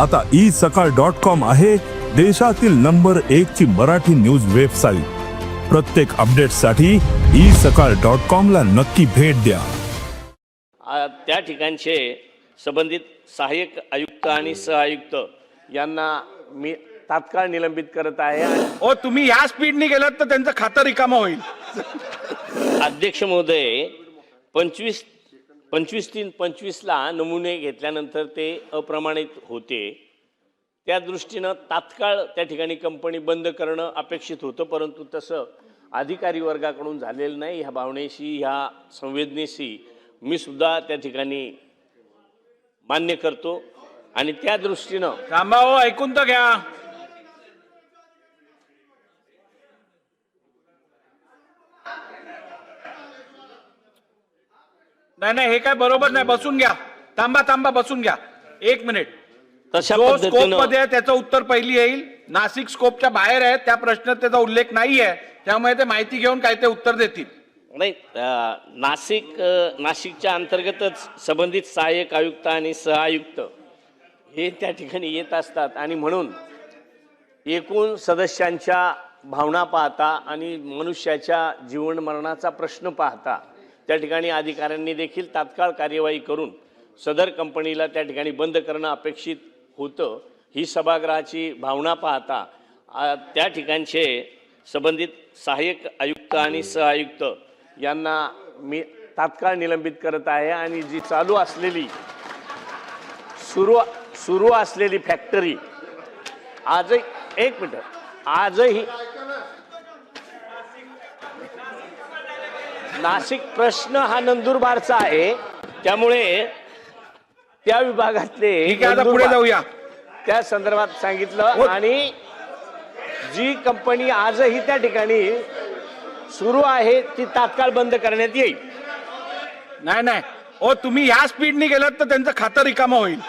आता ई सकाळ dot com आहे देशातील नंबर एक ची मराठी न्यूज वेबसाईट. प्रत्येक अपडेटसाठी ई सकाळ डॉट कॉम ला नक्की भेट द्या. त्या ठिकाणचे संबंधित सहाय्यक आयुक्त आणि सहआयुक्त यांना मी तात्काळ निलंबित करत आहे. ओ तुम्ही ह्या स्पीडने गेलात तर त्यांचं खातं रिकामं होईल. अध्यक्ष महोदय पंचवीस पंचवीस तीन पंचवीसला नमुने घेतल्यानंतर ते अप्रमाणित होते. त्या दृष्टीनं तात्काळ त्या ठिकाणी कंपनी बंद करणं अपेक्षित होतं परंतु तसं अधिकारी वर्गाकडून झालेलं नाही. ह्या भावनेशी ह्या संवेदनेशी मी सुद्धा त्या ठिकाणी मान्य करतो. आणि त्या दृष्टीनं थांबा हो, ऐकून तर घ्या. नाही नाही हे काय बरोबर नाही. बसून घ्या. थांबा थांबा बसून घ्या. एक मिनिट. तशा जो स्कोपमध्ये आहे त्याचं उत्तर पहिली येईल. नाशिक स्कोपच्या बाहेर आहे. त्या प्रश्नात त्याचा उल्लेख नाही आहे. त्यामुळे ते माहिती घेऊन काय ते उत्तर देतील. नाही नाशिक नाशिकच्या अंतर्गतच संबंधित सहाय्यक आयुक्त आणि सहआयुक्त हे त्या ठिकाणी येत असतात. आणि म्हणून एकूण सदस्यांच्या भावना पाहता आणि मनुष्याच्या जीवन मरणाचा प्रश्न पाहता त्या ठिकाणी अधिकाऱ्यांनी देखील तात्काळ कार्यवाही करून सदर कंपनीला त्या ठिकाणी बंद करणं अपेक्षित होतं. ही सभागृहाची भावना पाहता त्या ठिकाणचे संबंधित सहाय्यक आयुक्त आणि सहआयुक्त यांना मी तात्काळ निलंबित करत आहे आणि जी चालू असलेली सुरू सुरू असलेली फॅक्टरी आजही एक मिनिट आजही नाशिक प्रश्न हा नंदुरबारचा आहे. त्यामुळे त्या विभागातले ठीक आहे आता पुढे नंदुरबार- जाऊया. त्या संदर्भात सांगितलं. हो. आणि जी कंपनी आजही त्या ठिकाणी सुरू आहे ती तात्काळ बंद करण्यात येईल. नाही नाही. ओ तुम्ही ह्या स्पीडने गेलात तर त्यांचं खातं रिकामं होईल.